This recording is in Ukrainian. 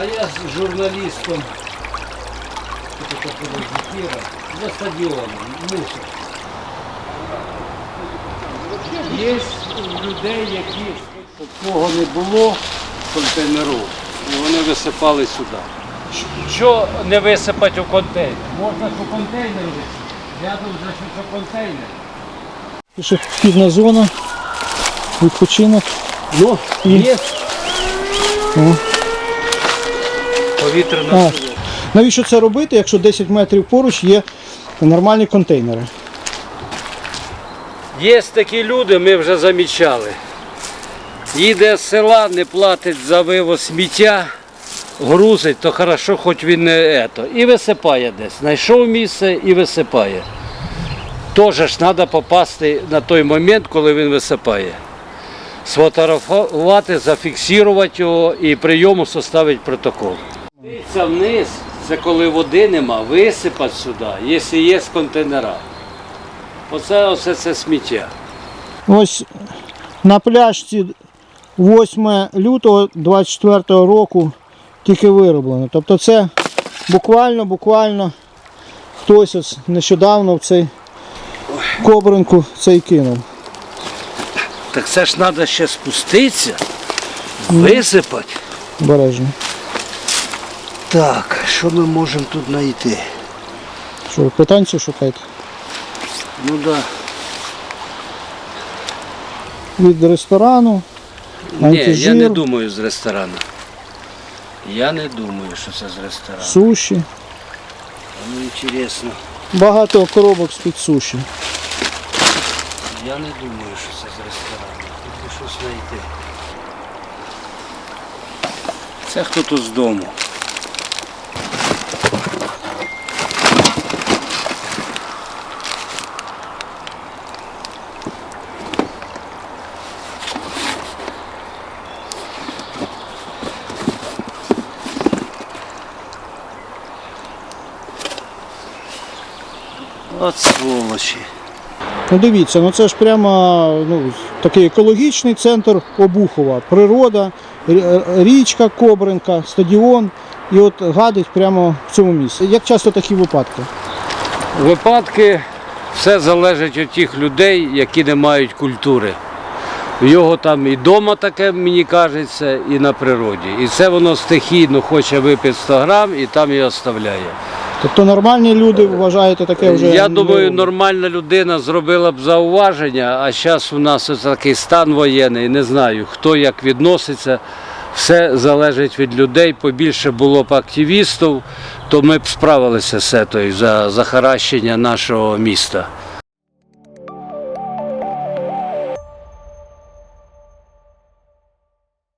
А я з журналістом это такого зефіра за стадіоном, мусор. Є людей, які такого не було контейнеру, і вони висипали сюди. Що не висипати у контейнер? Можна у контейнер висипати. Рядом вже що контейнер. Пішохідна зона, відпочинок. Ну, є. О. Повітряна А, навіщо це робити, якщо 10 метрів поруч є нормальні контейнери? Є такі люди, ми вже замічали. Їде з села, не платить за вивоз сміття, грузить, то хорошо, хоч він не ето. І висипає десь. Знайшов місце і висипає. Теж ж треба попасти на той момент, коли він висипає. Сфотографувати, зафіксувати його і прийому составити протокол. Дивіться вниз, це коли води нема, висипати сюди, якщо є з контейнера. Оце, оце це сміття. Ось на пляжці 8 лютого 24 року тільки вироблено. Тобто це буквально, буквально хтось ось нещодавно в цей кобринку цей кинув. Так це ж треба ще спуститися, висипати. Бережно. Так, що ми можемо тут знайти? Що, ви питанці шукаєте? Ну так. Да. Від ресторану, Ні, я не думаю з ресторану. Я не думаю, що це з ресторану. суші. Ну, інтересно. Багато коробок з-під суші. Я не думаю, що це з ресторану. Тут щось знайти. Це хто тут з дому. От сволочі. Ну дивіться, ну це ж прямо ну, такий екологічний центр Обухова. Природа, річка Кобринка, стадіон. І от гадить прямо в цьому місці. Як часто такі випадки? Випадки все залежить від тих людей, які не мають культури. В Його там і вдома таке, мені кажеться, і на природі. І це воно стихійно хоче випити 100 грам і там і оставляє. Тобто нормальні люди вважаєте таке вже. Я думаю, нормальна людина зробила б зауваження, а зараз у нас ось такий стан воєнний, не знаю, хто як відноситься. Все залежить від людей. Побільше було б активістів, то ми б справилися з цим за захаращення нашого міста.